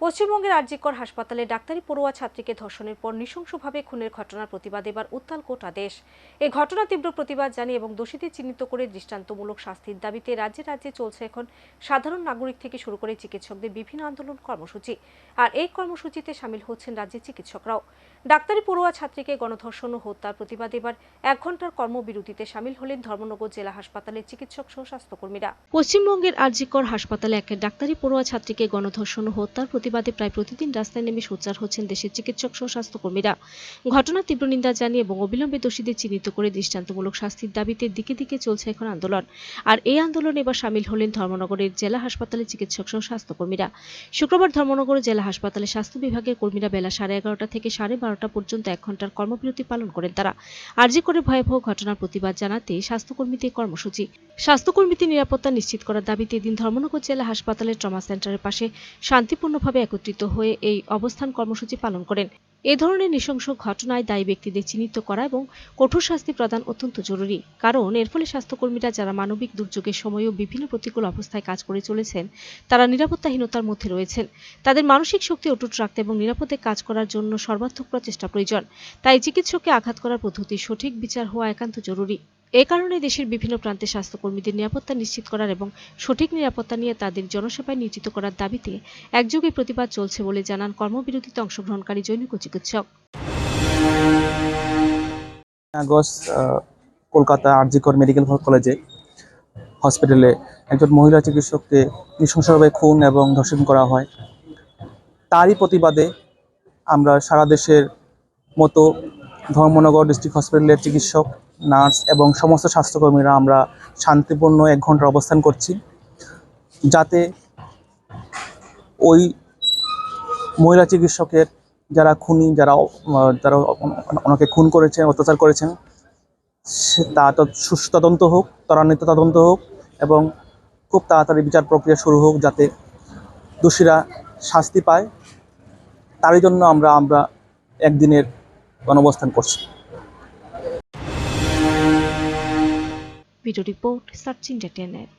পশ্চিমবঙ্গের আরজিকর হাসপাতালে ডাক্তারি পড়ুয়া ছাত্রীকে ধর্ষণের পর নৃশংসভাবে খুনের ঘটনার প্রতিবাদে এবার উত্তাল গোটা দেশ। এই ঘটনা তীব্র প্রতিবাদ জানিয়ে এবং দোষীদের চিহ্নিত করে দৃষ্টান্তমূলক শাস্তির দাবিতে রাজ্যে রাজ্যে চলছে এখন সাধারণ নাগরিক থেকে শুরু করে চিকিৎসকদের বিভিন্ন আন্দোলন কর্মসূচি। আর এই কর্মসূচিতে সামিল হচ্ছেন রাজ্যের চিকিৎসকরাও। ডাক্তারি পড়ুয়া ছাত্রীকে গণধর্ষণ ও হত্যার প্রতিবাদ এবার এক ঘণ্টার কর্মবিরতিতে সামিল হলেন ধর্মনগর জেলা হাসপাতালের চিকিৎসক সহ স্বাস্থ্যকর্মীরা। পশ্চিমবঙ্গের আরজিকর হাসপাতালে এক ডাক্তারি পড়ুয়া ছাত্রীকে গণধর্ষণ ও হত্যার প্রতিবাদে প্রায় প্রতিদিন রাস্তায় নেমে সোচ্চার হচ্ছেন দেশের চিকিৎসক সহ স্বাস্থ্যকর্মীরা। ঘটনার তীব্র নিন্দা জানিয়ে এবং অবিলম্বে দোষীদের চিহ্নিত করে দৃষ্টান্তমূলক শাস্তির দাবিতে দিকে দিকে চলছে এখন আন্দোলন। আর এই আন্দোলনে এবার সামিল হলেন ধর্মনগরের জেলা হাসপাতালের চিকিৎসক সহ স্বাস্থ্যকর্মীরা। শুক্রবার ধর্মনগর জেলা হাসপাতালে স্বাস্থ্য বিভাগের কর্মীরা বেলা সাড়ে এগারোটা থেকে সাড়ে বারোটা পর্যন্ত এক ঘণ্টার কর্মবিরতি পালন করেন তারা। আরজি করে ভয়াবহ ঘটনার প্রতিবাদ জানাতে স্বাস্থ্যকর্মীদের কর্মসূচি। স্বাস্থ্যকর্মীদের নিরাপত্তা নিশ্চিত করার দাবিতে এদিন ধর্মনগর জেলা হাসপাতালের ট্রমা সেন্টারের পাশে শান্তিপূর্ণভাবে একত্রিত হয়ে এই অবস্থান কর্মসূচি পালন করেন। এ ধরনের নৃশংস ঘটনায় দায়ী ব্যক্তিদের চিহ্নিত করা এবং কঠোর শাস্তি প্রদান অত্যন্ত জরুরি। কারণ, এর ফলে স্বাস্থ্যকর্মীরা যারা মানবিক দুর্যোগের সময়ও বিভিন্ন প্রতিকূল অবস্থায় কাজ করে চলেছেন, তারা নিরাপত্তাহীনতার মধ্যে রয়েছেন। তাদের মানসিক শক্তি অটুট রাখতে এবং নিরাপদে কাজ করার জন্য সর্বাত্মক প্রচেষ্টা প্রয়োজন। তাই চিকিৎসককে আঘাত করার পদ্ধতি সঠিক বিচার হওয়া একান্ত জরুরি। এ কারণে দেশের বিভিন্ন প্রান্তে স্বাস্থ্যকর্মীদের নিরাপত্তা নিশ্চিত করার এবং সঠিক নিরাপত্তা নিয়ে তাদের জনসেবায় নিয়োজিত করার দাবিতে একযোগে প্রতিবাদ চলছে বলে জানান কর্মবিরতিতে অংশগ্রহণকারী জৈনিক চিকিৎসক। আগস্ট কলকাতা আরজিকর মেডিকেল কলেজে হসপিটালে একজন মহিলা চিকিৎসককে নৃশংসভাবে খুন এবং ধর্ষণ করা হয়। তারই প্রতিবাদে আমরা সারা দেশের মতো ধর্মনগর ডিস্ট্রিক্ট হসপিটালের চিকিৎসক নার্স এবং সমস্ত স্বাস্থ্যকর্মীরা আমরা শান্তিপূর্ণ এক ঘণ্টার অবস্থান করছি, যাতে ওই মহিলা চিকিৎসকের যারা খুনি, যারা যারা ওনাকে খুন করেছেন, অত্যাচার করেছেন, সে তা সুষ্ঠু তদন্ত হোক, ত্বরান্বিত তদন্ত হোক এবং খুব তাড়াতাড়ি বিচার প্রক্রিয়া শুরু হোক যাতে দোষীরা শাস্তি পায়। তারই জন্য আমরা আমরা একদিনের গণঅবস্থান করছি। Video report search entertainment